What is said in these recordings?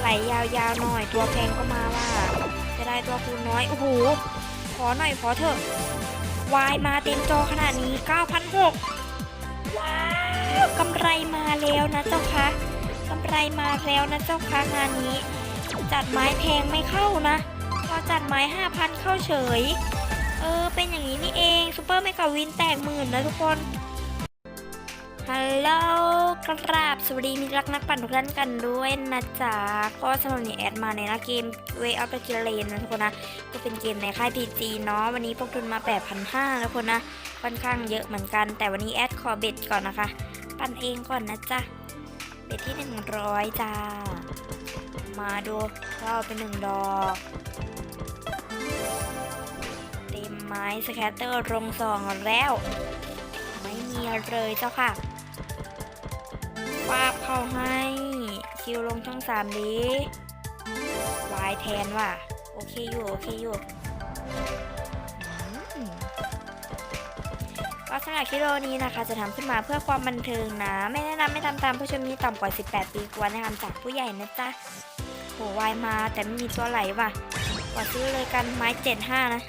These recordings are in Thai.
ไหลยาวๆหน่อยตัวแพงก็มาว่า จะได้ตัวคูณน้อย โอ้โห ขอหน่อยขอเถอะวายมาเต็มจอขนาดนี้ 9,600 ว้าวกำไรมาแล้วนะเจ้าคะกำไรมาแล้วนะเจ้าคะงานนี้ จัดไม้แพงไม่เข้านะ พอจัดไม้ 5,000 เข้าเฉย เออ เป็นอย่างนี้นี่เองซูเปอร์เมกาวินแตกหมื่นนะทุกคน ฮัลโหลกราบสวัสดีมิตรรักนักปั่นทุกท่านกันด้วยนะจ๊ะ ก็สำหรับนี้แอดมาในหน้าเกม Way of the k i l l a n นะทุกคนนะ ก็เป็นเกมในค่าย PG เนาะ วันนี้พกทุนมา 8,500นะทุกคนนะ ค่อนข้างเยอะเหมือนกัน แต่วันนี้แอดขอเบ็ดก่อนนะคะ ปั่นเองก่อนนะจ๊ะ เบ็ดที่ 100 จ้า มาดูเราเป็นหนึ่งดอกเต็มไม้สแคตเตอร์ลงสองแล้ว ไม่มีเลยเจ้าค่ะ วาบเข้าให้ คิวลงช่องสามดีวายแทนว่ะ โอเคอยู่ โอเคอยู่อืมก็สำหรับคลิปวิดีโอนี้นะคะ จะทำขึ้นมาเพื่อความบันเทิงนะ ไม่แนะนำไม่ทำตามผู้ชมที่ต่ำกว่า 18 ปีควรแนะนำจากผู้ใหญ่นะจ๊ะโหวายมาแต่ไม่มีตัวไหลว่ะขอซื้อเลยกันไม้ 75 นะ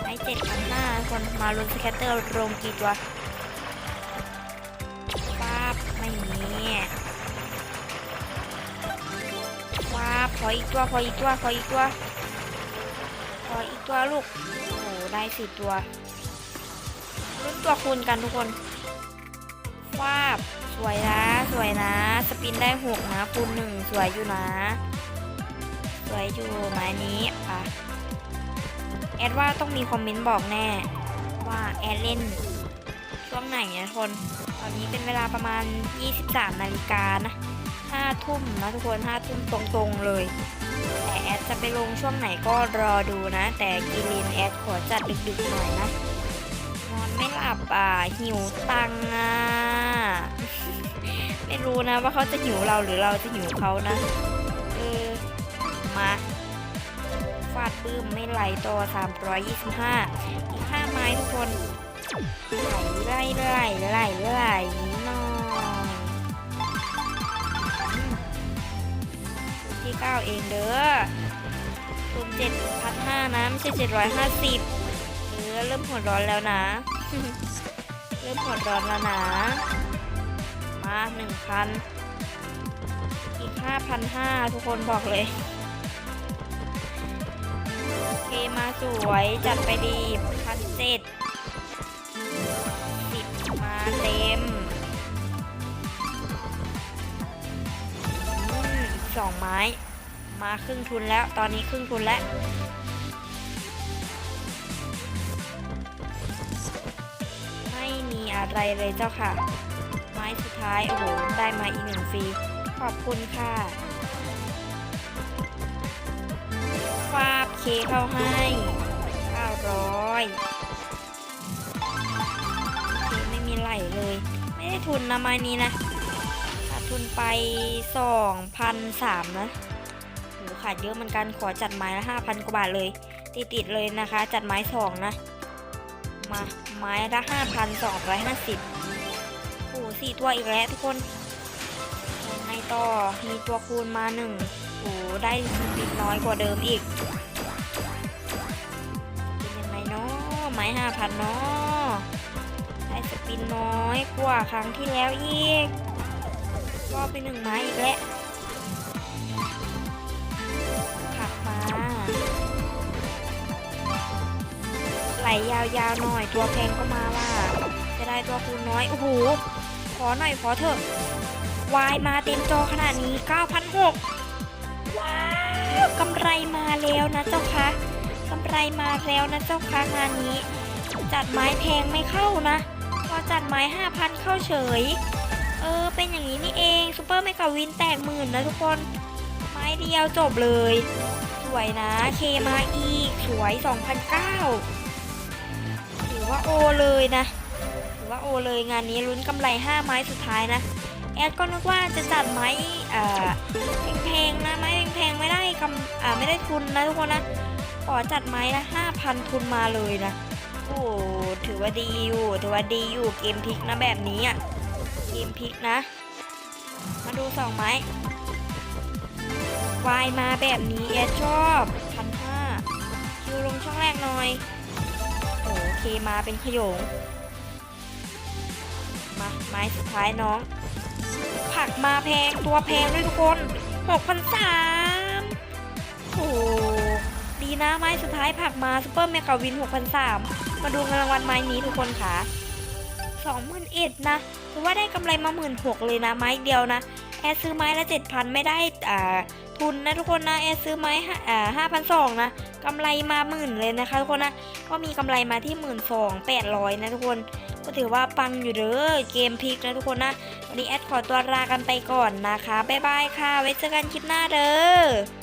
ไม้ 7,500คนมาลุ้นสแคตเตอร์ลงกี่ตัว ขออีกตัวขออีกตัวขออีกตัวขออีกตัวลูกโอ้โหได้สี่ตัวรุ่นตัวคูณกันทุกคนว้าบสวยนะสวยนะ สปินได้หกนะคูณหนึ่งสวยอยู่นะ สวยอยู่ไม้นี้ปะแอดว่าต้องมีคอมเมนต์บอกแน่ ว่าแอดเล่นช่วงไหนนะทุกคน ตอนนี้เป็นเวลาประมาณ 23 นาฬิกานะ ทุ่มนะทุกคน5ทุ่มตรงๆเลย แต่แอดจะไปลงช่วงไหนก็รอดูนะ แต่กิลินแอดขอจัดดึกๆหน่อยนะ นอนไม่หลับอะ หิวตังอะ ไม่รู้นะว่าเขาจะหิวเราหรือเราจะหิวเขานะ เออ มาฟาดปื้มไม่ไหลต่อ325 อีก5ไม้ทุกคนไหลไหลไหลไหลไหลหน่อย 9 เองเด้อรวม7,500น้ำ7,750เออเริ่มหัวร้อนแล้วนะ เริ่มหัวร้อนแล้วนะ มา 1,000 อีก 5,500 ทุกคนบอกเลย โอเคมาสวย จัดไปดีพันเจ็ดสิบมาเต็มสองไม้ มาครึ่งทุนแล้ว ตอนนี้ครึ่งทุนแล้ว ไม่มีอะไรเลยเจ้าค่ะ ไม้สุดท้าย โอ้โห ได้มาอีกหนึ่งฟรี ขอบคุณค่ะฟาบเคเข้าให้900ไม่มีไหลเลย ไม่ได้ทุนนะไม้นี้นะขาดทุนไปสองพันสามนะ ขาดเยอะเหมือนกันขอจัดไม้ละห้าพันกว่าบาทเลย ติดติดๆเลยนะคะ จัดไม้สองนะ มาไม้ละห้าพันสองร้อยห้าสิบโอ้สี่ตัวอีกแล้วทุกคนยังไงต่อมีตัวคูณมาหนึ่งโอ้ได้ติดน้อยกว่าเดิมอีกเป็นยังไงเนาะไม้ห้าพันเนาะได้สปินน้อยกว่าครั้งที่แล้วอีกรอบไปหนึ่งไม้อีกแล้ว ยาวๆหน่อย ตัวแพงก็มาว่า จะได้ตัวคูณน้อย โอ้โห ขอหน่อยขอเถอะ วายมาเต็มจอขนาดนี้ 9,600 ว้าวกำไรมาแล้วนะเจ้าคะกำไรมาแล้วนะเจ้าคะงานนี้ จัดไม้แพงไม่เข้านะ พอจัดไม้ 5,000 เข้าเฉย เออ เป็นอย่างนี้นี่เองซูเปอร์เมกาวินแตกหมื่นนะทุกคน ไม้เดียวจบเลย สวยนะ เคมาอีก สวย2,009 ว่าโอเลยนะถือว่าโอเลยงานนี้ลุ้นกำไร 5 ไม้สุดท้ายนะ แอดก็นึกว่าจะจัดไม้แพงๆนะไม้แพงๆไม่ได้กำไม่ได้ทุนนะทุกคนนะขอจัดไม้ละ5,000 ทุนมาเลยนะโอ้ถือว่าดีอยู่ถือว่าดีอยู่เกมพลิกนะแบบนี้อะเกมพลิกนะ มาดูสองไม้วายมาแบบนี้แอดชอบ มาเป็นขยง มาไม้สุดท้ายน้อง ผักมาแพงตัวแพงด้วยทุกคนหกพันสามโอ้โหดีนะไม้สุดท้ายผักมาซูเปอร์เมกาวินหกพันสามมาดูเงินรางวัลไม้นี้ทุกคนค่ะสองหมื่นเอ็ดนะถือว่าได้กำไรมาหมื่นหกเลยนะไม้เดียวนะแอดซื้อไม้ละเจ็ดพันไม่ได้อ่า ทุนนะทุกคนนะแอดซื้อไม้ห้าอ่าห้าพันสองนะกำไรมาหมื่นเลยนะคะทุกคนนะก็มีกำไรมาที่หมื่นสองแปดร้อยนะทุกคน ก็ถือว่าปังอยู่เด้อเกมพลิกนะทุกคนนะวันนี้แอดขอตัวลากันไปก่อนนะคะบ๊ายบายค่ะไว้เจอกันคลิปหน้าเด้อ